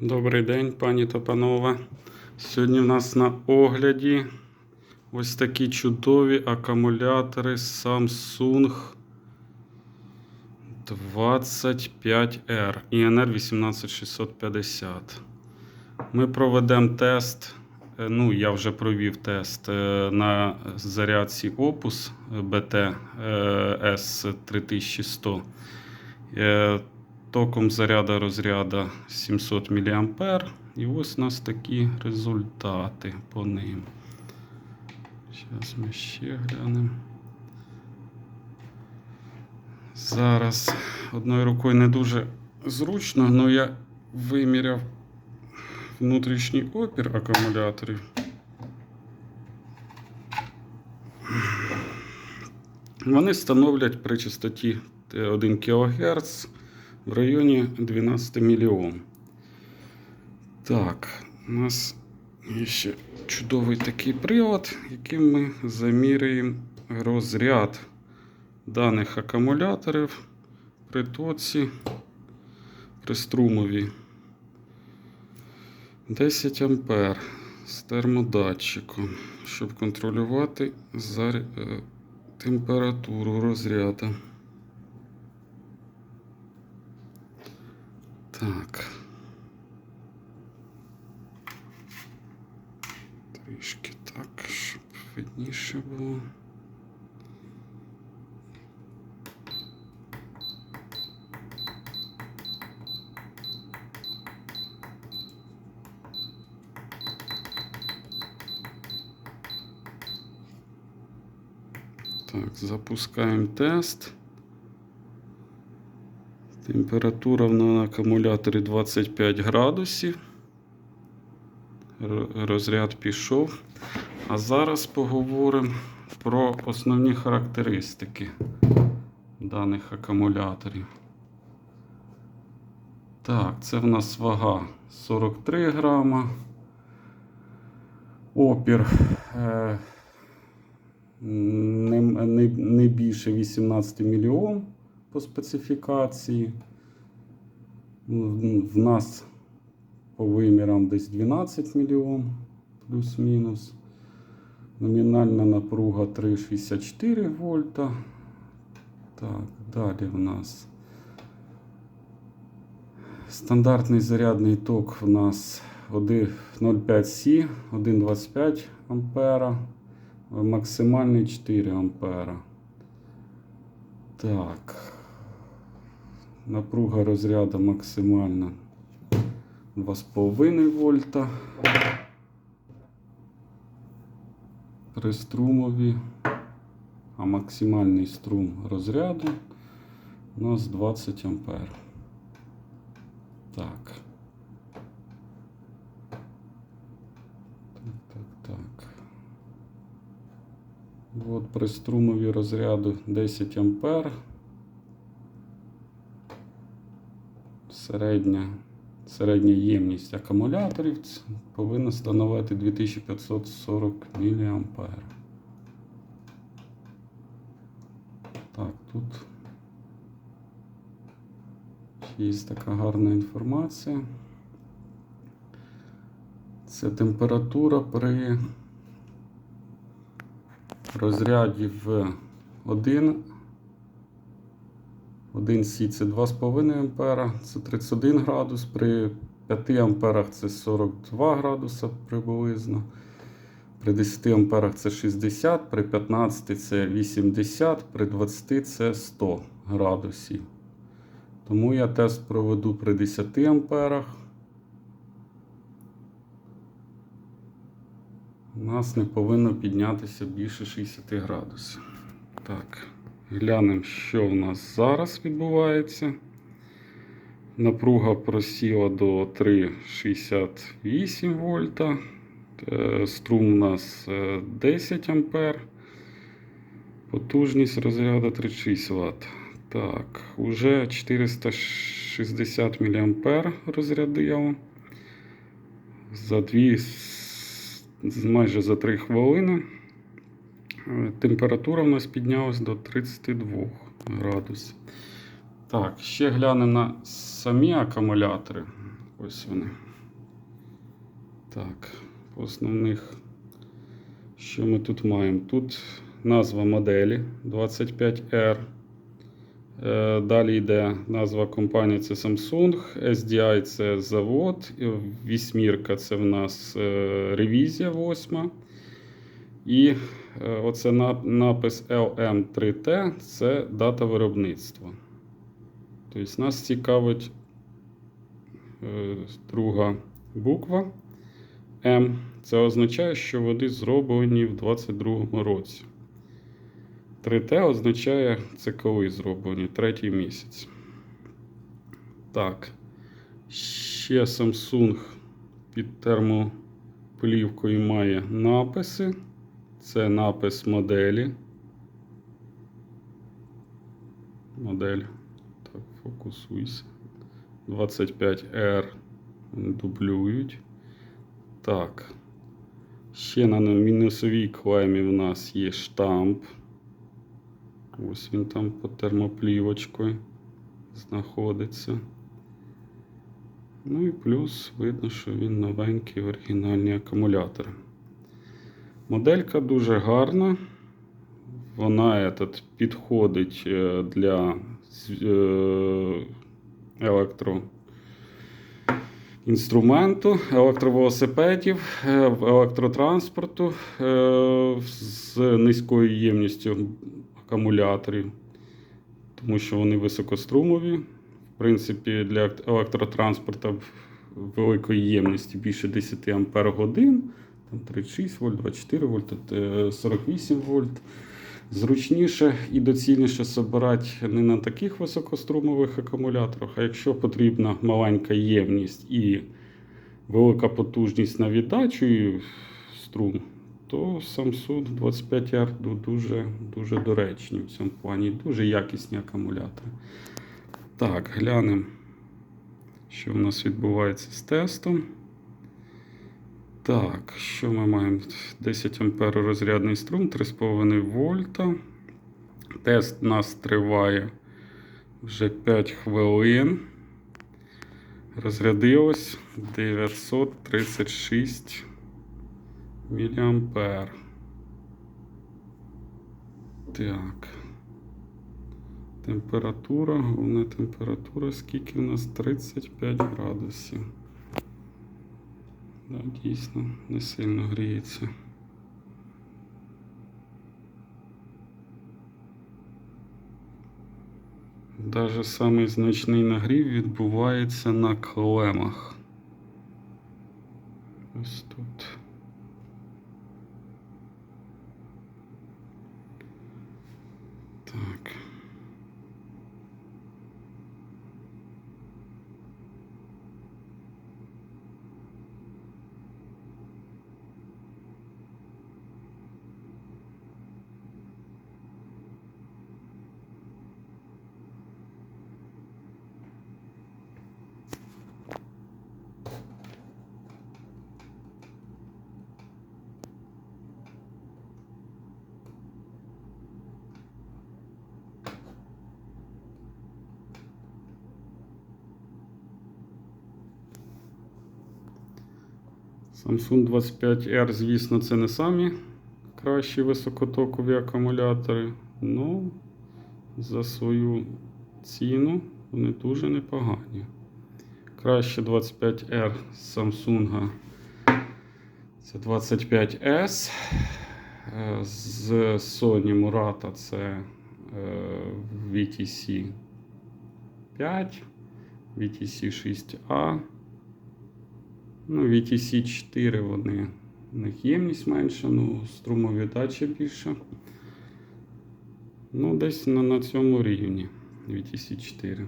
Добрий день, пані та панове. Сьогодні в нас на огляді ось такі чудові акумулятори Samsung 25R INR 18650. Ми проведемо тест. е, Ну, я вже провів тест е, на зарядці Opus BT е, S3100. Е, Током заряда розряда 700 мА. І ось у нас такі результати по ним. Зараз ми ще глянемо. Зараз одною рукою не дуже зручно, але я виміряв внутрішній опір акумуляторів. Вони становлять при частоті 1 кГц в районі 12 мільйон. Так, у нас є ще чудовий такий привод, яким ми заміряємо розряд даних акумуляторів при тоці, при струмові 10 А з термодатчиком, щоб контролювати е, температуру розряду. Так. Трішки так, щоб видніше було. Так, запускаємо тест. Температура на акумуляторі 25 градусів. Розряд пішов. А зараз поговоримо про основні характеристики даних акумуляторів. Так, це в нас вага 43 грама. Опір е, не, не, не більше 18 мільйон по специфікації. В нас по вимірам десь 12 мільйон плюс-мінус. Номінальна напруга 3,64 вольта. Так, далі в нас стандартний зарядний ток в нас 0,5 С, 1,25 ампера, максимальний 4 ампера. Так. Напруга розряду максимальна 2,5 вольта. При струмові, а максимальний струм розряду у нас 20 ампер. Так. Так, так, так. От при струмові розряду 10 ампер. Середня, середня ємність акумуляторів повинна становити 2540 мА. Так, тут є така гарна інформація. Це температура при розряді в 1 1 Сі це 2,5 ампера, це 31 градус, при 5 амперах це 42 градуса приблизно. При 10 амперах це 60, при 15 це 80, при 20 це 100 градусів. Тому я тест проведу при 10 амперах. У нас не повинно піднятися більше 60 градусів. Так, глянемо, що в нас зараз відбувається. Напруга просіла до 3,68 вольта. Е, Струм у нас е, 10 ампер. Потужність розряду 36 Вт. Так, уже 460 мА розрядило. За 2, майже за 3 хвилини. Температура в нас піднялась до 32 градусів. Так, ще глянемо на самі акумулятори. Ось вони. Так, по основних, що ми тут маємо? Тут назва моделі 25R. Е, Далі йде назва компанії це Samsung, SDI це завод, вісьмірка це в нас е, ревізія восьма. І е, оце на- напис LM3T це дата виробництва. Тобто нас цікавить е, друга буква М. Це означає, що вони зроблені в 22-му році. 3Т означає, це коли зроблені, третій місяць. Так. Ще Samsung під термоплівкою має написи. Це напис моделі. Модель. Так, фокусуйся. 25R. Дублюють. Так. Ще на мінусовій клемі в нас є штамп. Ось він там по термоплівочкою знаходиться. Ну і плюс видно, що він новенький оригінальний акумулятор. Моделька дуже гарна. Вона этот, підходить е, для е, електро інструменту, електровелосипедів, е, електротранспорту з низькою ємністю акумуляторів, тому що вони високострумові. В принципі, для електротранспорту великої ємності більше 10 Ампер годин, там 36 вольт, 24 вольт, е, 48 вольт. Зручніше і доцільніше збирати не на таких високострумових акумуляторах, а якщо потрібна маленька ємність і велика потужність на віддачу і струм, то Samsung 25R дуже, дуже доречні в цьому плані, дуже якісні акумулятори. Так, глянемо, що в нас відбувається з тестом. Так, що ми маємо? 10 ампер розрядний струм, 3,5 вольта. Тест у нас триває вже 5 хвилин. Розрядилось 936 мА. Так. Температура, головна температура, скільки у нас? 35 градусів. Да, дійсно, не сильно гріється. Даже самий значний нагрів відбувається на клемах. Ось тут. Так. Samsung 25R, звісно, це не самі кращі високотокові акумулятори. Ну, за свою ціну вони дуже непогані. Краще 25R з Samsung. Це 25S. Е, З Sony Murata це е, VTC 5, VTC 6A. Ну, VTC 4 вони. У них ємність менша, ну, струмовіддача більша. Ну, десь на, на цьому рівні VTC 4.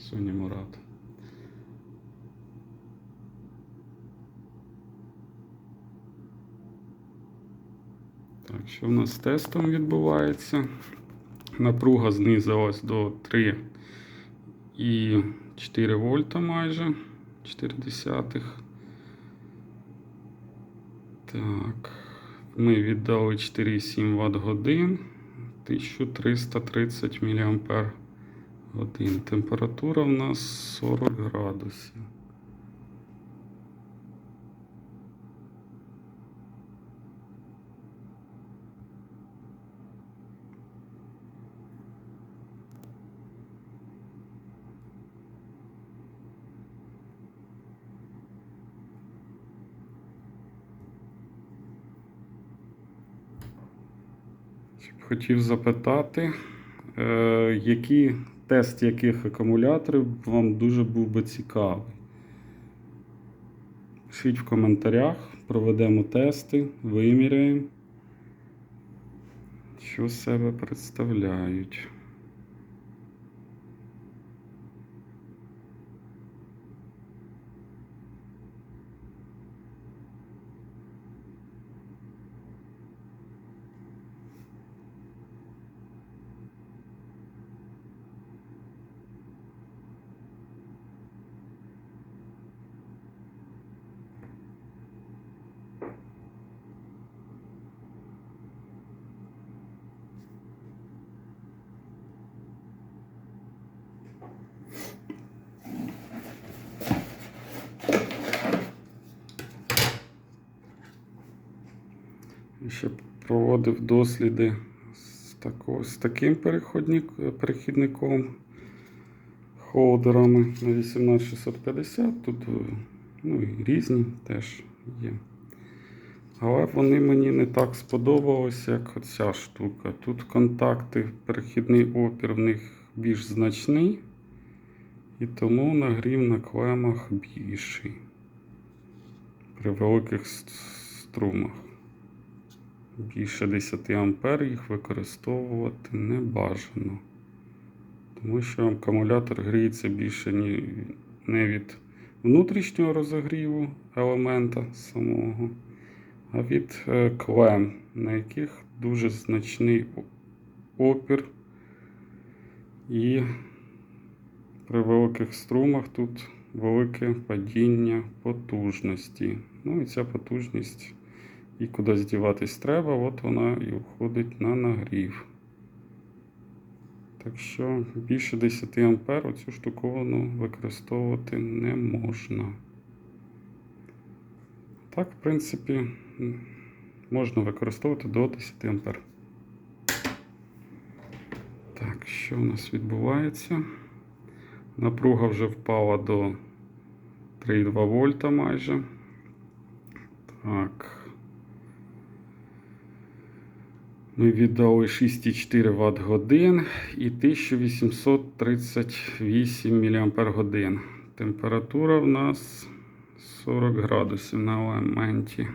Sony Murata. Так, що в нас з тестом відбувається? Напруга знизилась до 3 і 4 вольта майже 4 десятих. Так, ми віддали 4,7 Вт годин, 1330 мА годин. Температура в нас 40 градусів. Хотів запитати, е, які тест яких акумуляторів вам дуже був би цікавий. Пишіть в коментарях, проведемо тести, виміряємо, що себе представляють. І Ще проводив досліди з, тако, з таким перехідником, холдерами на 18650. Тут е, ну, різні теж є. Але вони мені не так сподобалися, як оця штука. Тут контакти, перехідний опір в них більш значний, і тому нагрів на клемах більший при великих струмах. Більше 10 А їх використовувати не бажано. Тому що акумулятор гріється більше не від внутрішнього розогріву елемента самого, а від е, клем, на яких дуже значний опір. І при великих струмах тут велике падіння потужності. Ну і ця потужність і кудись діватись треба, от вона і входить на нагрів. Так що більше 10 А оцю штуковину використовувати не можна. Так, в принципі, можна використовувати до 10 А. Так, що у нас відбувається? Напруга вже впала до 3,2 вольта майже. Так. Ми віддали 6,4 Вт годин і 1838 мАч. Температура в нас 40 градусів на елементі.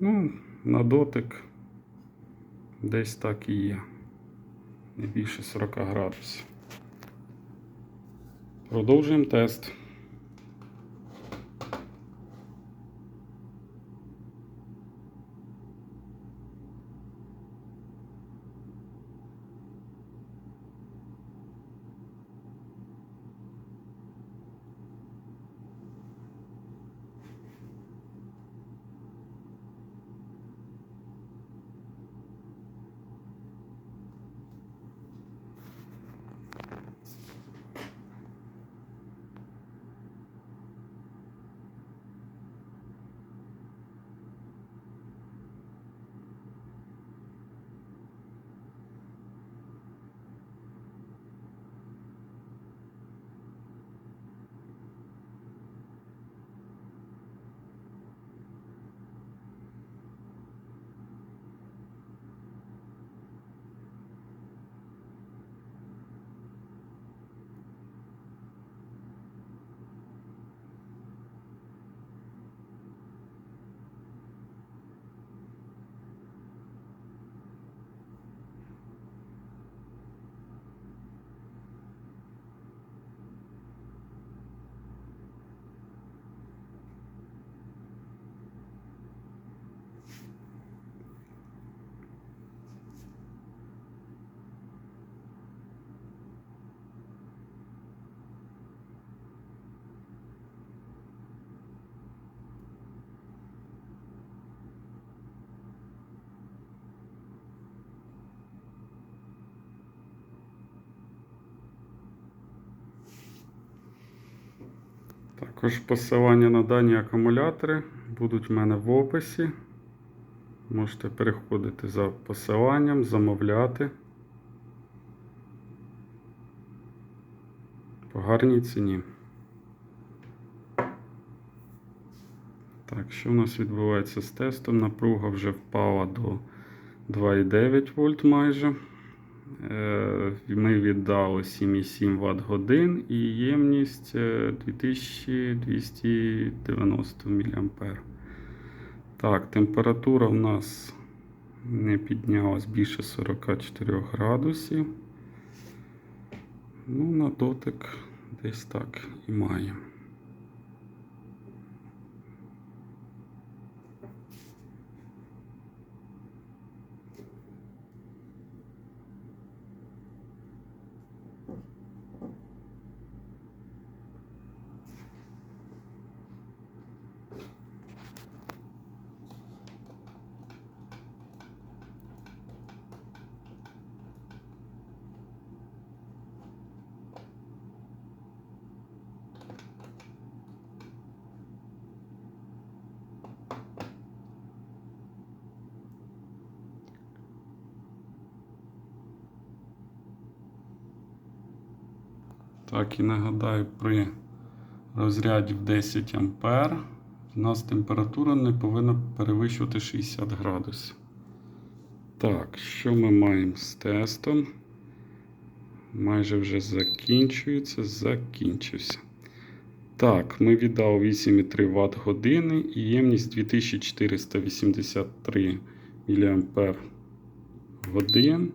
Ну, на дотик десь так і є. Не більше 40 градусів. Продовжуємо тест. Також посилання на дані акумулятори будуть в мене в описі. Можете переходити за посиланням, замовляти. По гарній ціні. Так, що у нас відбувається з тестом? Напруга вже впала до 2,9 вольт майже. Е, Ми віддали 7,7 Вт годин і ємність е, 2290 мА. Так, температура у нас не піднялась більше 44 градусів. Ну, на дотик десь так і має. Так, і нагадаю, при розряді в 10 А у нас температура не повинна перевищувати 60 градусів. Так, що ми маємо з тестом? Майже вже закінчується, закінчився. Так, ми віддали 8,3 Вт години і ємність 2483 мА годин.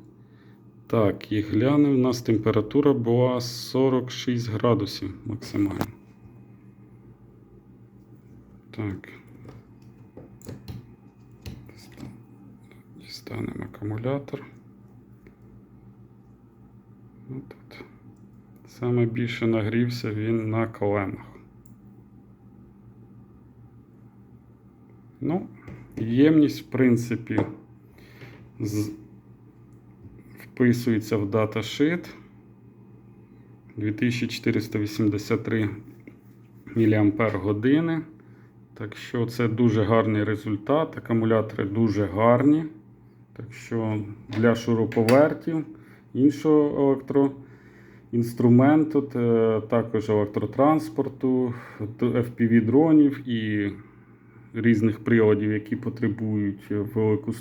Так, і глянемо, у нас температура була 46 градусів максимально. Так. Дістанемо акумулятор. Ну, тут. Саме більше нагрівся він на колемах. Ну, ємність, в принципі, з... вписується в даташит 2483 мАч. Так що це дуже гарний результат. Акумулятори дуже гарні. Так що для шуруповертів, іншого електроінструменту, також електротранспорту, FPV-дронів і різних приладів, які потребують велику,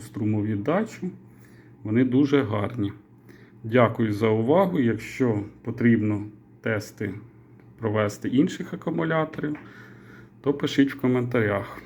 струм, дачу, вони дуже гарні. Дякую за увагу. Якщо потрібно тести провести інших акумуляторів, то пишіть в коментарях.